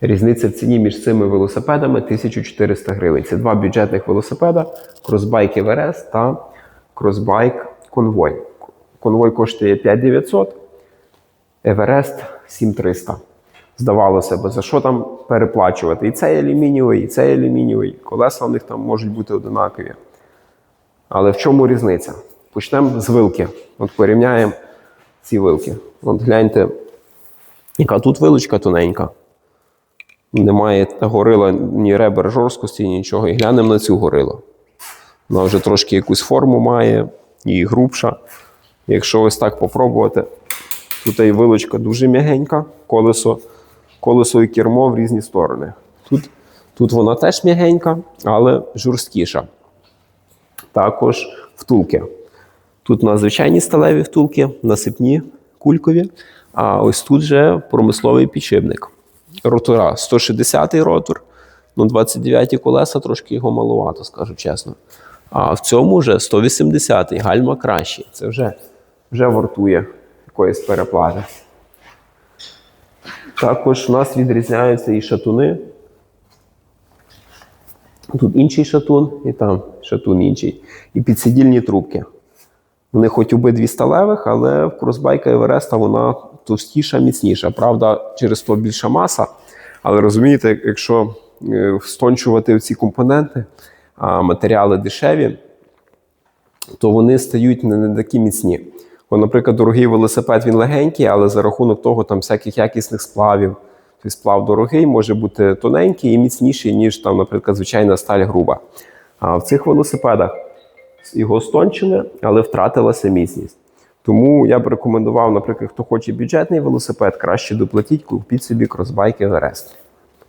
Різниця в ціні між цими велосипедами 1400 гривень. Це два бюджетних велосипеда: кросбайк Everest та кросбайк Конвой. Конвой коштує 5900, Everest 7300. Здавалося б, за що там переплачувати? І цей алюмінієвий, і цей алюмінієвий. Колеса в них там можуть бути одинакові. Але в чому різниця? Почнемо з вилки. От порівняємо ці вилки. От гляньте, яка тут вилочка тоненька. Немає горила ні ребер жорсткості, нічого. І глянемо на цю горилу. Вона вже трошки якусь форму має, і грубша. Якщо ось так попробувати, тут і вилочка дуже м'ягенька, колесо, колесо і кермо в різні сторони. Тут, тут вона теж м'ягенька, але жорсткіша. Також втулки. Тут у нас звичайні сталеві втулки, насипні, кулькові, а ось тут же промисловий підшипник. Ротора 160 ротор, ну 29 колеса, трошки його малувато, скажу чесно. А в цьому вже 180 гальма кращі. Це вже, вже вартує якоїсь переплати. Також у нас відрізняються і шатуни. Тут інший шатун, і там шатун інший. І підсидільні трубки. Вони хоч обидві сталевих, але в кросбайка Евереста вона товстіша, міцніша. Правда, через то більша маса. Але розумієте, якщо е, стончувати ці компоненти, а матеріали дешеві, то вони стають не, такі міцні. Бо, наприклад, дорогий велосипед він легенький, але за рахунок того там всяких якісних сплавів. Тобто сплав дорогий може бути тоненький і міцніший, ніж там, наприклад, звичайна сталь груба. А в цих велосипедах його стончили, але втратилася міцність. Тому я б рекомендував, наприклад, хто хоче бюджетний велосипед, краще доплатіть, купіть собі кросбайк Everest.